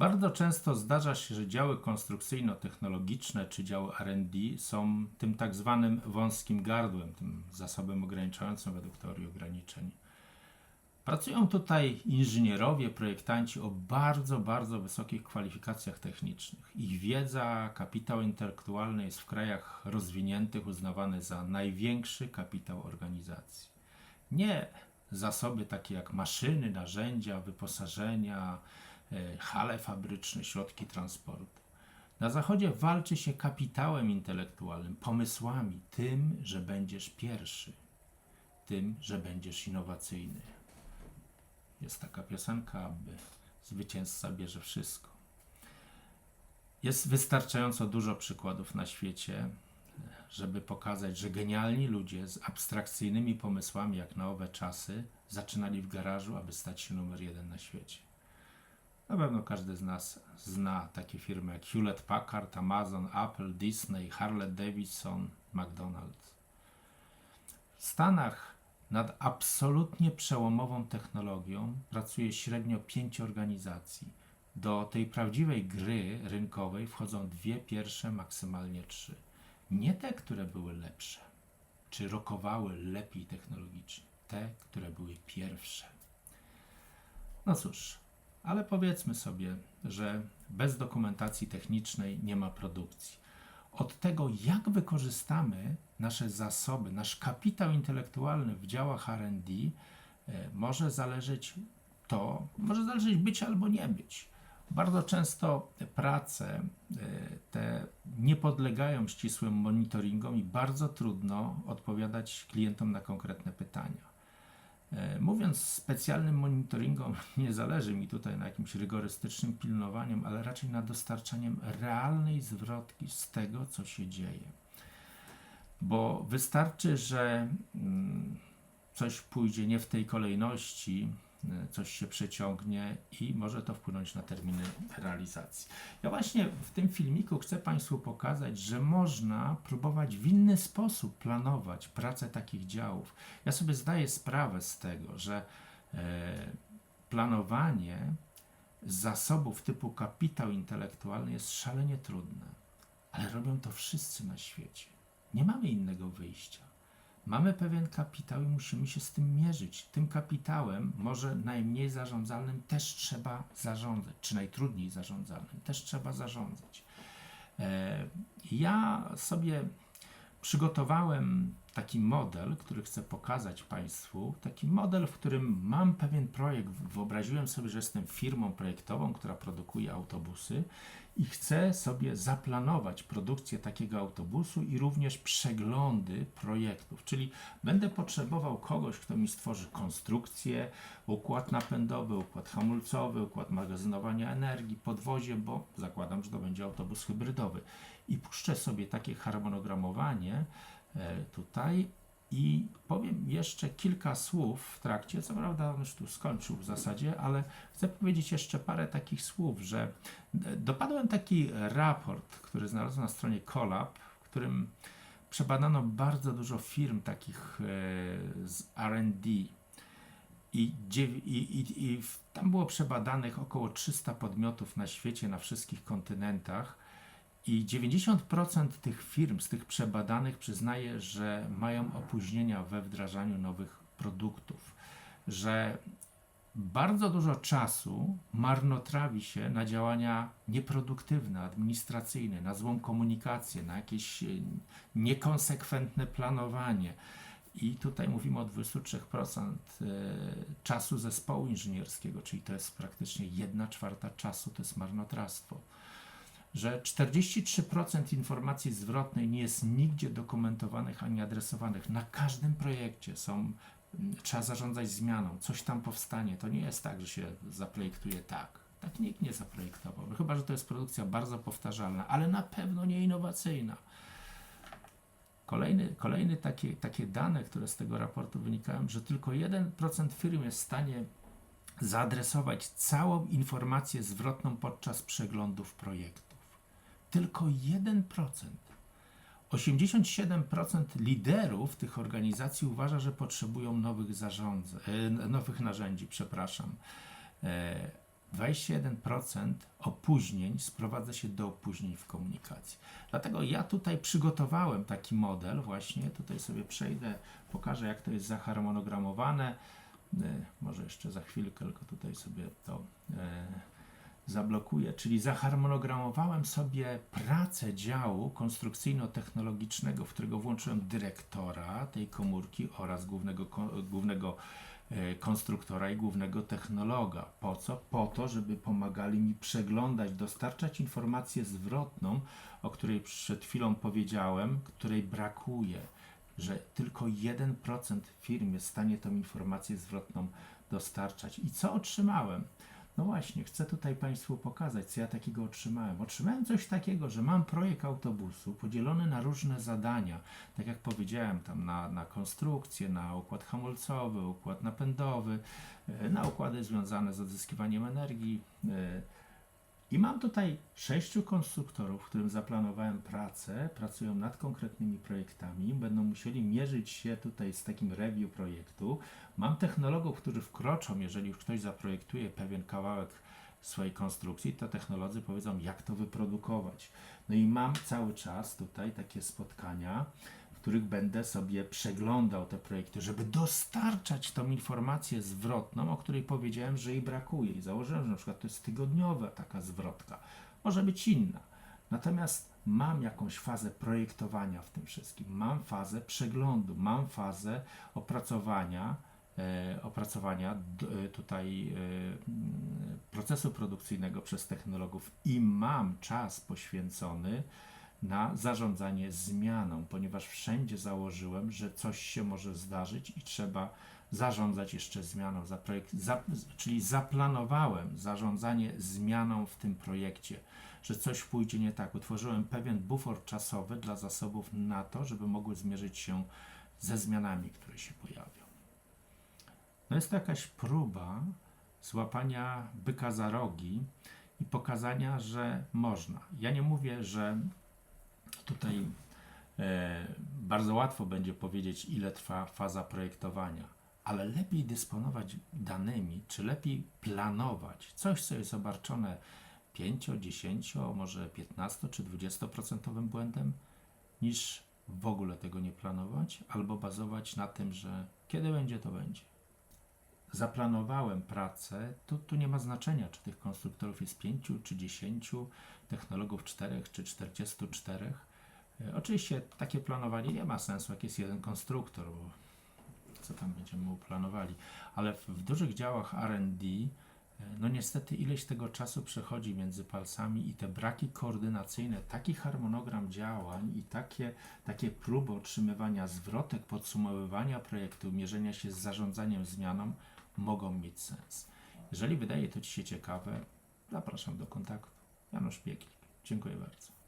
Bardzo często zdarza się, że działy konstrukcyjno-technologiczne czy działy RD są tym tak zwanym wąskim gardłem, tym zasobem ograniczającym według teorii ograniczeń. Pracują tutaj inżynierowie, projektanci o bardzo, bardzo wysokich kwalifikacjach technicznych. Ich wiedza, kapitał intelektualny jest w krajach rozwiniętych uznawany za największy kapitał organizacji. Nie zasoby takie jak maszyny, narzędzia, wyposażenia, hale fabryczne, środki transportu. Na Zachodzie walczy się kapitałem intelektualnym, pomysłami, tym, że będziesz pierwszy, tym, że będziesz innowacyjny. Jest taka piosenka, aby zwycięzca bierze wszystko. Jest wystarczająco dużo przykładów na świecie, żeby pokazać, że genialni ludzie z abstrakcyjnymi pomysłami, jak na owe czasy, zaczynali w garażu, aby stać się numer jeden na świecie. Na pewno każdy z nas zna takie firmy jak Hewlett Packard, Amazon, Apple, Disney, Harley Davidson, McDonald's. W Stanach nad absolutnie przełomową technologią pracuje średnio pięć organizacji. Do tej prawdziwej gry rynkowej wchodzą dwie pierwsze, maksymalnie trzy. Nie te, które były lepsze, czy rokowały lepiej technologicznie. Te, które były pierwsze. No cóż, ale powiedzmy sobie, że bez dokumentacji technicznej nie ma produkcji. Od tego, jak wykorzystamy nasze zasoby, nasz kapitał intelektualny w działach RD, e, może zależeć to, może zależeć być albo nie być. Bardzo często prace e, te nie podlegają ścisłym monitoringom i bardzo trudno odpowiadać klientom na konkretne pytania. E, Mówiąc specjalnym monitoringom, nie zależy mi tutaj na jakimś rygorystycznym pilnowaniu, ale raczej na dostarczaniem realnej zwrotki z tego, co się dzieje. Bo wystarczy, że mm, coś pójdzie nie w tej kolejności, coś się przeciągnie i może to wpłynąć na terminy realizacji. Ja właśnie w tym filmiku chcę Państwu pokazać, że można próbować w inny sposób planować pracę takich działów. Ja sobie zdaję sprawę z tego, że e, planowanie zasobów typu kapitał intelektualny jest szalenie trudne, ale robią to wszyscy na świecie. Nie mamy innego wyjścia. Mamy pewien kapitał i musimy się z tym mierzyć. Tym kapitałem, może najmniej zarządzalnym, też trzeba zarządzać, czy najtrudniej zarządzalnym, też trzeba zarządzać. E, Ja sobie przygotowałem taki model, który chcę pokazać Państwu. Taki model, w którym mam pewien projekt. Wyobraziłem sobie, że jestem firmą projektową, która produkuje autobusy i chcę sobie zaplanować produkcję takiego autobusu i również przeglądy projektów. Czyli będę potrzebował kogoś, kto mi stworzy konstrukcję, układ napędowy, układ hamulcowy, układ magazynowania energii, podwozie, bo zakładam, że to będzie autobus hybrydowy. I puszczę sobie takie harmonogramowanie tutaj. I powiem jeszcze kilka słów w trakcie, co prawda on już tu skończył w zasadzie, ale chcę powiedzieć jeszcze parę takich słów, że e, dopadłem taki raport, który znalazłem na stronie Colab, w którym przebadano bardzo dużo firm takich e, z R&D i, i, i, i tam było przebadanych około 300 podmiotów na świecie, na wszystkich kontynentach i 90% tych firm z tych przebadanych przyznaje, że mają opóźnienia we wdrażaniu nowych produktów, że bardzo dużo czasu marnotrawi się na działania nieproduktywne, administracyjne, na złą komunikację, na jakieś e, niekonsekwentne planowanie. I tutaj mówimy o 23% e, czasu zespołu inżynierskiego, czyli to jest praktycznie 1 czwarta czasu, to jest marnotrawstwo że 43% informacji zwrotnej nie jest nigdzie dokumentowanych ani adresowanych. Na każdym projekcie są, mm, trzeba zarządzać zmianą, coś tam powstanie. To nie jest tak, że się zaprojektuje tak. Tak nikt nie zaprojektował. Chyba, że to jest produkcja bardzo powtarzalna, ale na pewno nie innowacyjna. Kolejny, kolejny takie, takie dane, które z tego raportu wynikają, że tylko 1% firm jest w stanie zaadresować całą informację zwrotną podczas przeglądów projektów. Tylko 1%. 87% liderów tych organizacji uważa, że potrzebują nowych zarządzeń, e, nowych narzędzi, przepraszam. E, 21% opóźnień sprowadza się do opóźnień w komunikacji. Dlatego ja tutaj przygotowałem taki model, właśnie tutaj sobie przejdę, pokażę jak to jest zaharmonogramowane. Y, Może jeszcze za chwilkę, tylko tutaj sobie to e, zablokuję. Czyli zaharmonogramowałem sobie pracę działu konstrukcyjno-technologicznego, w którego włączyłem dyrektora tej komórki oraz głównego, głównego e, konstruktora i głównego technologa. Po co? Po to, żeby pomagali mi przeglądać, dostarczać informację zwrotną, o której przed chwilą powiedziałem, której brakuje, że tylko 1% firm jest w stanie tą informację zwrotną dostarczać. I co otrzymałem? No właśnie, chcę tutaj Państwu pokazać, co ja takiego otrzymałem. Otrzymałem coś takiego, że mam projekt autobusu podzielony na różne zadania. Tak jak powiedziałem, tam na, na konstrukcję, na układ hamulcowy, układ napędowy, e, na układy związane z odzyskiwaniem energii. I mam tutaj sześciu konstruktorów, którym zaplanowałem pracę, pracują nad konkretnymi projektami, będą musieli mierzyć się tutaj z takim review projektu. Mam technologów, którzy wkroczą, jeżeli już ktoś zaprojektuje pewien kawałek swojej konstrukcji, to technolodzy powiedzą, jak to wyprodukować. No i mam cały czas tutaj takie spotkania, których będę sobie przeglądał te projekty, żeby dostarczać tą informację zwrotną, o której powiedziałem, że jej brakuje. I założyłem, że na przykład to jest tygodniowa taka zwrotka. Może być inna. Natomiast mam jakąś fazę projektowania w tym wszystkim, mam fazę przeglądu, mam fazę opracowania, e, opracowania d, e, tutaj e, procesu produkcyjnego przez technologów i mam czas poświęcony na zarządzanie zmianą, ponieważ wszędzie założyłem, że coś się może zdarzyć i trzeba zarządzać jeszcze zmianą, za, czyli zaplanowałem zarządzanie zmianą w tym projekcie, że coś pójdzie nie tak. Utworzyłem pewien bufor czasowy dla zasobów na to, żeby mogły zmierzyć się ze zmianami, które się pojawią. No jest to jakaś próba złapania byka za rogi i pokazania, że można. Ja nie mówię, że tutaj e, bardzo łatwo będzie powiedzieć, ile trwa faza projektowania, ale lepiej dysponować danymi, czy lepiej planować coś, co jest obarczone 5, 10, może 15 czy 20% błędem, niż w ogóle tego nie planować, albo bazować na tym, że kiedy będzie, to będzie. Zaplanowałem pracę, tu, tu nie ma znaczenia, czy tych konstruktorów jest 5 czy 10, technologów 4 czy 44. E, Oczywiście takie planowanie nie ma sensu, jak jest jeden konstruktor, bo co tam będziemy uplanowali, ale w, w dużych działach R&D e, no niestety ileś tego czasu przechodzi między palcami i te braki koordynacyjne, taki harmonogram działań i takie, takie próby otrzymywania zwrotek, podsumowywania projektu, mierzenia się z zarządzaniem zmianą mogą mieć sens. Jeżeli wydaje to Ci się ciekawe, zapraszam do kontaktu. Janusz Pieklik. Dziękuję bardzo.